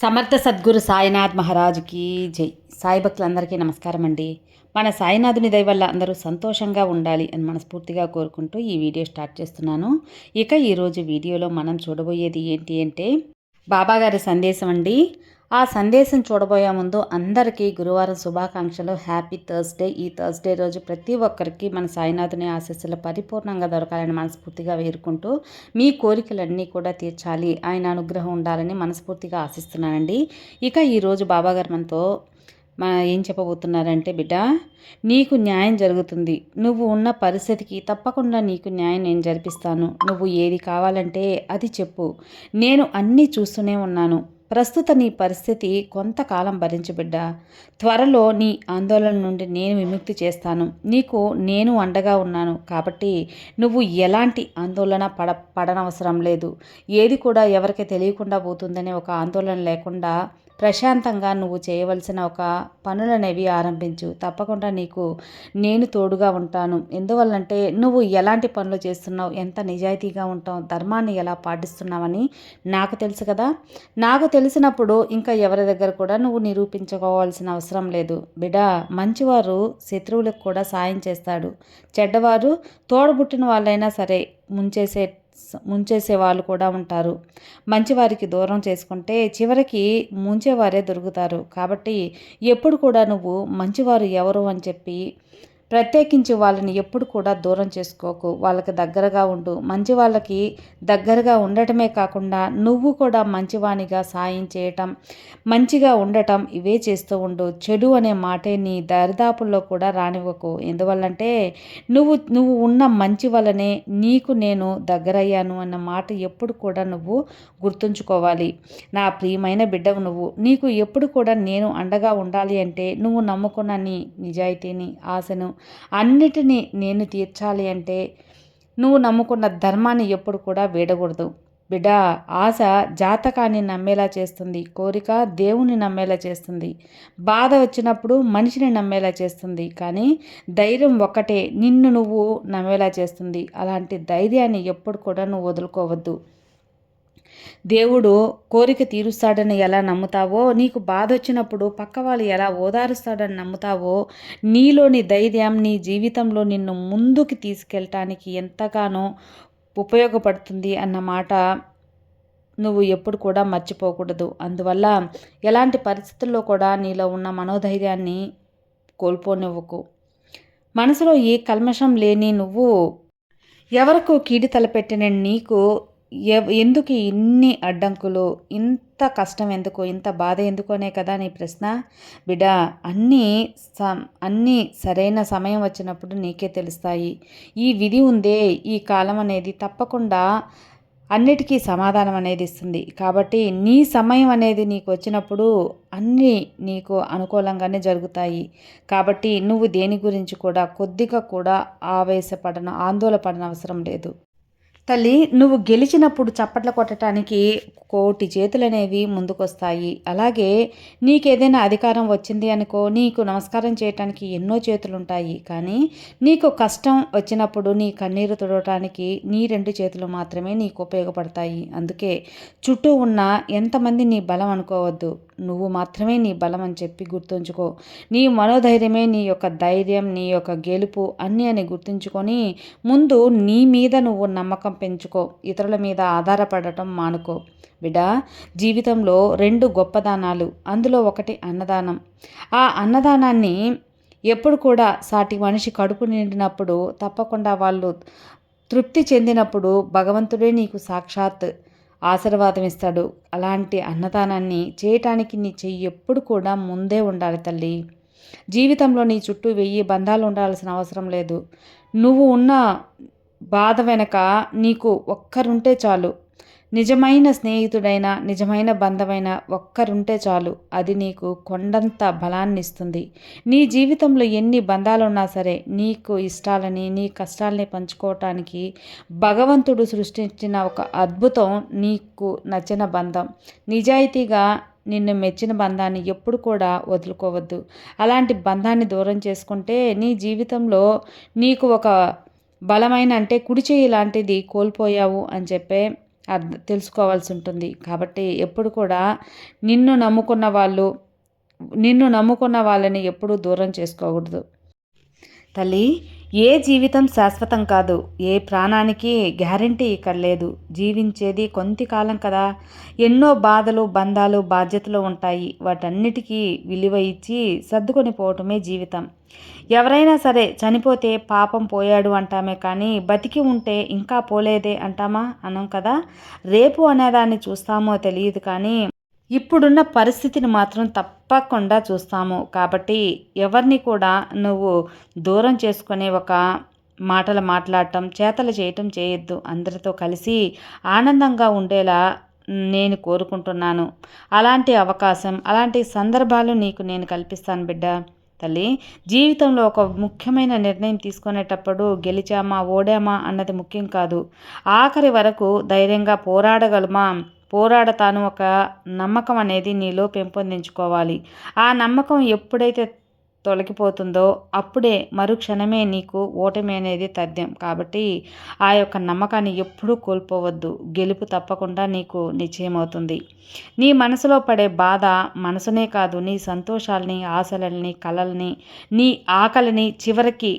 సమర్థ సద్గురు సాయినాథ్ మహారాజుకి జై. సాయి భక్తులందరికీ నమస్కారం అండి. మన సాయినాథుని దయ వల్ల అందరూ సంతోషంగా ఉండాలి అని మనస్ఫూర్తిగా కోరుకుంటూ ఈ వీడియో స్టార్ట్ చేస్తున్నాను. ఇక ఈరోజు వీడియోలో మనం చూడబోయేది ఏంటి అంటే బాబాగారి సందేశం అండి. ఆ సందేశం చూడబోయే ముందు అందరికీ గురువారం శుభాకాంక్షలు. హ్యాపీ థర్స్డే ఈ థర్స్డే రోజు ప్రతి ఒక్కరికి మన సాయినాథుని ఆశస్సులు పరిపూర్ణంగా దొరకాలని మనస్ఫూర్తిగా వేరుకుంటూ మీ కోరికలన్నీ కూడా తీర్చాలి. ఆయన అనుగ్రహం ఉండాలని మనస్ఫూర్తిగా ఆశిస్తున్నానండి. ఇక ఈరోజు బాబాగారు మనతో మా ఏం చెప్పబోతున్నారంటే బిడ్డ నీకు న్యాయం జరుగుతుంది. నువ్వు ఉన్న పరిస్థితికి తప్పకుండా నీకు న్యాయం నేను జరిపిస్తాను. నువ్వు ఏది కావాలంటే అది చెప్పు. నేను అన్నీ చూస్తూనే ఉన్నాను. ప్రస్తుత నీ పరిస్థితి కొంతకాలం భరించబిడ్డ. త్వరలో నీ ఆందోళన నుండి నేను విముక్తి చేస్తాను. నీకు నేను అండగా ఉన్నాను కాబట్టి నువ్వు ఎలాంటి ఆందోళన పడ పడనవసరం లేదు. ఏది కూడా ఎవరికి తెలియకుండా పోతుందనే ఒక ఆందోళన లేకుండా ప్రశాంతంగా నువ్వు చేయవలసిన ఒక పనులనేవి ఆరంభించు. తప్పకుండా నీకు నేను తోడుగా ఉంటాను. ఎందువల్లంటే నువ్వు ఎలాంటి పనులు చేస్తున్నావు ఎంత నిజాయితీగా ఉంటావు ధర్మాన్ని ఎలా పాటిస్తున్నావని నాకు తెలుసు కదా. నాకు తెలిసినప్పుడు ఇంకా ఎవరి దగ్గర కూడా నువ్వు నిరూపించుకోవాల్సిన అవసరం లేదు. బిడా మంచివారు శత్రువులకు కూడా సాయం చేస్తాడు. చెడ్డవారు తోడబుట్టిన వాళ్ళైనా సరే ముంచేసే ముంచేసే వాళ్ళు కూడా ఉంటారు. మంచివారికి దూరం చేసుకుంటే చివరికి ముంచేవారే దొరుకుతారు. కాబట్టి ఎప్పుడు కూడా నువ్వు మంచివారు ఎవరు అని చెప్పి ప్రత్యేకించి వాళ్ళని ఎప్పుడు కూడా దూరం చేసుకోకు. వాళ్ళకి దగ్గరగా ఉండు. మంచి వాళ్ళకి దగ్గరగా ఉండటమే కాకుండా నువ్వు కూడా మంచివానిగా సాయం చేయటం మంచిగా ఉండటం ఇవే చేస్తూ ఉండు. చెడు అనే మాటే నీ దరిదాపుల్లో కూడా రానివ్వకు. ఎందువల్లంటే నువ్వు నువ్వు ఉన్న మంచి వలనే నీకు నేను దగ్గరయ్యాను అన్న మాట ఎప్పుడు కూడా నువ్వు గుర్తుంచుకోవాలి. నా ప్రియమైన బిడ్డవు నువ్వు నీకు ఎప్పుడు కూడా నేను అండగా ఉండాలి అంటే నువ్వు నమ్ముకున్న నీ నిజాయితీని ఆశను అన్నిటినీ నేను తీర్చాలి అంటే నువ్వు నమ్ముకున్న ధర్మాన్ని ఎప్పుడు కూడా వీడకూడదు. బిడ్డ ఆశ జాతకాన్ని నమ్మేలా చేస్తుంది. కోరిక దేవుని నమ్మేలా చేస్తుంది. బాధ వచ్చినప్పుడు మనిషిని నమ్మేలా చేస్తుంది. కానీ ధైర్యం ఒక్కటే నిన్ను నువ్వు నమ్మేలా చేస్తుంది. అలాంటి ధైర్యాన్ని ఎప్పుడు కూడా నువ్వు వదులుకోవద్దు. దేవుడు కోరిక తీరుస్తాడని ఎలా నమ్ముతావో నీకు బాధ వచ్చినప్పుడు పక్క వాళ్ళు ఎలా ఓదారుస్తాడని నమ్ముతావో నీలోని ధైర్యం నీ జీవితంలో నిన్ను ముందుకు తీసుకెళ్ళటానికి ఎంతగానో ఉపయోగపడుతుంది అన్నమాట నువ్వు ఎప్పుడు కూడా మర్చిపోకూడదు. అందువల్ల ఎలాంటి పరిస్థితుల్లో కూడా నీలో ఉన్న మనోధైర్యాన్ని కోల్పోనివ్వకు. మనసులో ఏ కల్మషం లేని నువ్వు ఎవరికో కీడి తలపెట్టిన నీకు ఎందుకు ఇన్ని అడ్డంకులు? ఇంత కష్టం ఎందుకు? ఇంత బాధ ఎందుకు అనే కదా నీ ప్రశ్న. బిడ్డ అన్నీ అన్నీ సరైన సమయం వచ్చినప్పుడు నీకే తెలుస్తాయి. ఈ విధి ఉందే ఈ కాలం అనేది తప్పకుండా అన్నిటికీ సమాధానం అనేది ఇస్తుంది. కాబట్టి నీ సమయం అనేది నీకు వచ్చినప్పుడు అన్నీ నీకు అనుకూలంగానే జరుగుతాయి. కాబట్టి నువ్వు దేని గురించి కూడా కొద్దిగా కూడా ఆవేశపడన ఆందోళన పడన అవసరం లేదు. తల్లి నువ్వు గెలిచినప్పుడు చప్పట్లు కొట్టడానికి కోటి చేతులు అనేవి ముందుకొస్తాయి. అలాగే నీకేదైనా అధికారం వచ్చింది అనుకో నీకు నమస్కారం చేయటానికి ఎన్నో చేతులుంటాయి. కానీ నీకు కష్టం వచ్చినప్పుడు నీ కన్నీరు తుడవటానికి నీ రెండు చేతులు మాత్రమే నీకు ఉపయోగపడతాయి. అందుకే చుట్టూ ఉన్న ఎంతమంది నీ బలం అనుకోవద్దు. నువ్వు మాత్రమే నీ బలం అని చెప్పి గుర్తుంచుకో. నీ మనోధైర్యమే నీ యొక్క ధైర్యం నీ యొక్క గెలుపు అన్నీ అని గుర్తుంచుకొని ముందు నీ మీద నువ్వు నమ్మకం పెంచుకో. ఇతరుల మీద ఆధారపడటం మానుకో. బిడా జీవితంలో రెండు గొప్పదానాలు. అందులో ఒకటి అన్నదానం. ఆ అన్నదానాన్ని ఎప్పుడు కూడా సాటి మనిషి కడుపు నిండినప్పుడు తప్పకుండా వాళ్ళు తృప్తి చెందినప్పుడు భగవంతుడే నీకు సాక్షాత్ ఆశీర్వాదం ఇస్తాడు. అలాంటి అన్నదానాన్ని చేయటానికి నీ చెయ్యి ఎప్పుడు కూడా ముందే ఉండాలి తల్లి. జీవితంలో నీ చుట్టూ వెయ్యి బంధాలు ఉండాల్సిన అవసరం లేదు. నువ్వు ఉన్న బాధ వెనక నీకు ఒక్కరుంటే చాలు. నిజమైన స్నేహితుడైన నిజమైన బంధమైన ఒక్కరుంటే చాలు. అది నీకు కొండంత బలాన్ని ఇస్తుంది నీ జీవితంలో ఎన్ని బంధాలున్నా సరే నీకు ఇష్టాలని నీ కష్టాలని పంచుకోవటానికి భగవంతుడు సృష్టించిన ఒక అద్భుతం నీకు నచ్చిన బంధం. నిజాయితీగా నిన్ను మెచ్చిన బంధాన్ని ఎప్పుడు కూడా వదులుకోవద్దు. అలాంటి బంధాన్ని దూరం చేసుకుంటే నీ జీవితంలో నీకు ఒక బలమైన అంటే కుడి చేయి లాంటిది కోల్పోయావు అని చెప్పే అర్థ తెలుసుకోవాల్సి ఉంటుంది. కాబట్టి ఎప్పుడు కూడా నిన్ను నమ్ముకున్న వాళ్ళు నిన్ను నమ్ముకున్న వాళ్ళని ఎప్పుడూ దూరం చేసుకోకూడదు. తల్లి ఏ జీవితం శాశ్వతం కాదు ఏ ప్రాణానికి గ్యారంటీ ఇక్కడ లేదు. జీవించేది కొంత కాలం కదా. ఎన్నో బాధలు బంధాలు బాధ్యతలు ఉంటాయి. వాటన్నిటికీ విలువ ఇచ్చి సర్దుకొని పోవటమే జీవితం. ఎవరైనా సరే చనిపోతే పాపం పోయాడు అంటామే కానీ బతికి ఉంటే ఇంకా పోలేదే అంటామా? అనం కదా. రేపు అనేదాన్ని చూస్తామో తెలియదు కానీ ఇప్పుడున్న పరిస్థితిని మాత్రం తప్పకుండా చూస్తాము. కాబట్టి ఎవరిని కూడా నువ్వు దూరం చేసుకునే ఒక మాటలు మాట్లాడటం చేతలు చేయటం చేయొద్దు. అందరితో కలిసి ఆనందంగా ఉండేలా నేను కోరుకుంటున్నాను. అలాంటి అవకాశం అలాంటి సందర్భాలు నీకు నేను కల్పిస్తాను బిడ్డ. తల్లి జీవితంలో ఒక ముఖ్యమైన నిర్ణయం తీసుకునేటప్పుడు గెలిచామా ఓడామా అన్నది ముఖ్యం కాదు. ఆఖరి వరకు ధైర్యంగా పోరాడగలమా? పోరాడతాను ఒక నమ్మకం అనేది నీలో పెంపొందించుకోవాలి. ఆ నమ్మకం ఎప్పుడైతే తొలగిపోతుందో అప్పుడే మరుక్షణమే నీకు ఓటమి అనేది తథ్యం. కాబట్టి ఆ యొక్క నమ్మకాన్ని ఎప్పుడూ కోల్పోవద్దు. గెలుపు తప్పకుండా నీకు నిశ్చయమవుతుంది. నీ మనసులో పడే బాధ మనసునే కాదు నీ సంతోషాలని ఆశలని కలల్ని నీ ఆకలిని చివరికి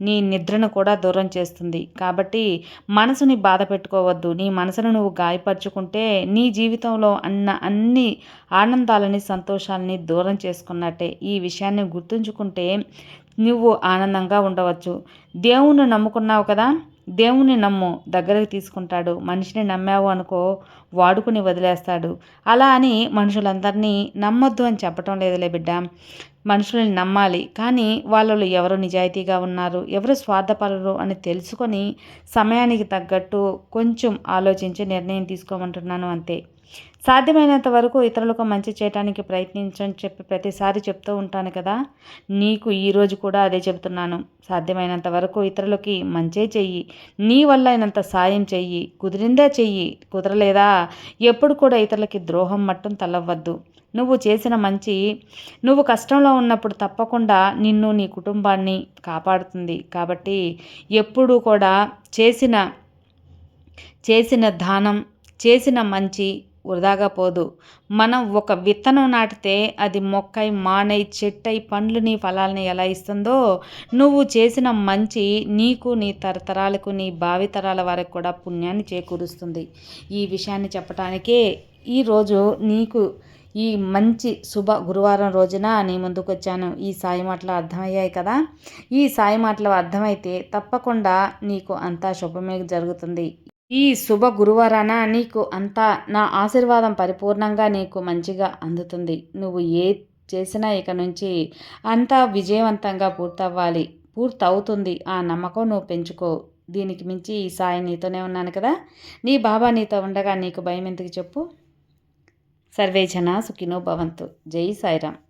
నీ నిద్రను కూడా దూరం చేస్తుంది. కాబట్టి మనసుని బాధ పెట్టుకోవద్దు. నీ మనసును నువ్వు గాయపరుచుకుంటే నీ జీవితంలో అన్న అన్ని ఆనందాలని సంతోషాలని దూరం చేసుకున్నట్టే. ఈ విషయాన్ని గుర్తుంచుకుంటే నువ్వు ఆనందంగా ఉండవచ్చు. దేవుణ్ణి నమ్ముకున్నావు కదా? దేవుని నమ్ము. దగ్గరకు తీసుకుంటాడు. మనిషిని నమ్మావు అనుకో వాడుకుని వదిలేస్తాడు. అలా అని మనుషులందరినీ నమ్మొద్దు అని చెప్పటం లేదులే బిడ్డ. మనుషుల్ని నమ్మాలి. కానీ వాళ్ళలో ఎవరు నిజాయితీగా ఉన్నారు? ఎవరు స్వార్థపరులు అని తెలుసుకొని సమయానికి తగ్గట్టు కొంచెం ఆలోచించి నిర్ణయం తీసుకోమంటున్నాను అంతే. సాధ్యమైనంత వరకు ఇతరులకు మంచి చేయడానికి ప్రయత్నించని చెప్పి ప్రతిసారి చెప్తూ ఉంటాను కదా. నీకు ఈరోజు కూడా అదే చెబుతున్నాను. సాధ్యమైనంత వరకు ఇతరులకి మంచే చెయ్యి. నీ వల్ల అయినంత సాయం చెయ్యి. కుదిరిందా చెయ్యి. కుదరలేదా? ఎప్పుడు కూడా ఇతరులకి ద్రోహం మట్టం తలవ్వద్దు. నువ్వు చేసిన మంచి నువ్వు కష్టంలో ఉన్నప్పుడు తప్పకుండా నిన్ను నీ కుటుంబాన్ని కాపాడుతుంది. కాబట్టి ఎప్పుడూ కూడా చేసిన చేసిన దానం చేసిన మంచి వృధాగా పోదు. మనం ఒక విత్తనం నాటితే అది మొక్కై మానై చెట్టై పండ్లుని ఫలాలని ఎలా ఇస్తుందో నువ్వు చేసిన మంచి నీకు నీ తరతరాలకు నీ భావితరాల వారికి కూడా పుణ్యాన్ని చేకూరుస్తుంది. ఈ విషయాన్ని చెప్పటానికే ఈరోజు నీకు ఈ మంచి శుభ గురువారం రోజున నీ ముందుకు వచ్చాను. ఈ సాయి మాటలు అర్థమయ్యాయి కదా? ఈ సాయి మాటలు అర్థమైతే తప్పకుండా నీకు అంతా శుభమే జరుగుతుంది. ఈ శుభ గురువారాన నీకు అంతా నా ఆశీర్వాదం పరిపూర్ణంగా నీకు మంచిగా అందుతుంది. నువ్వు ఏ చేసినా ఇక నుంచి అంతా విజయవంతంగా పూర్తవ్వాలి. పూర్తవుతుంది. ఆ నమ్మకం నువ్వు పెంచుకో. దీనికి మించి ఈ సాయి నీతోనే ఉన్నాను కదా. నీ బాబా నీతో ఉండగా నీకు భయం ఎందుకు చెప్పు? సర్వేజన సుఖినో భవంతు. జై సాయిరామ్.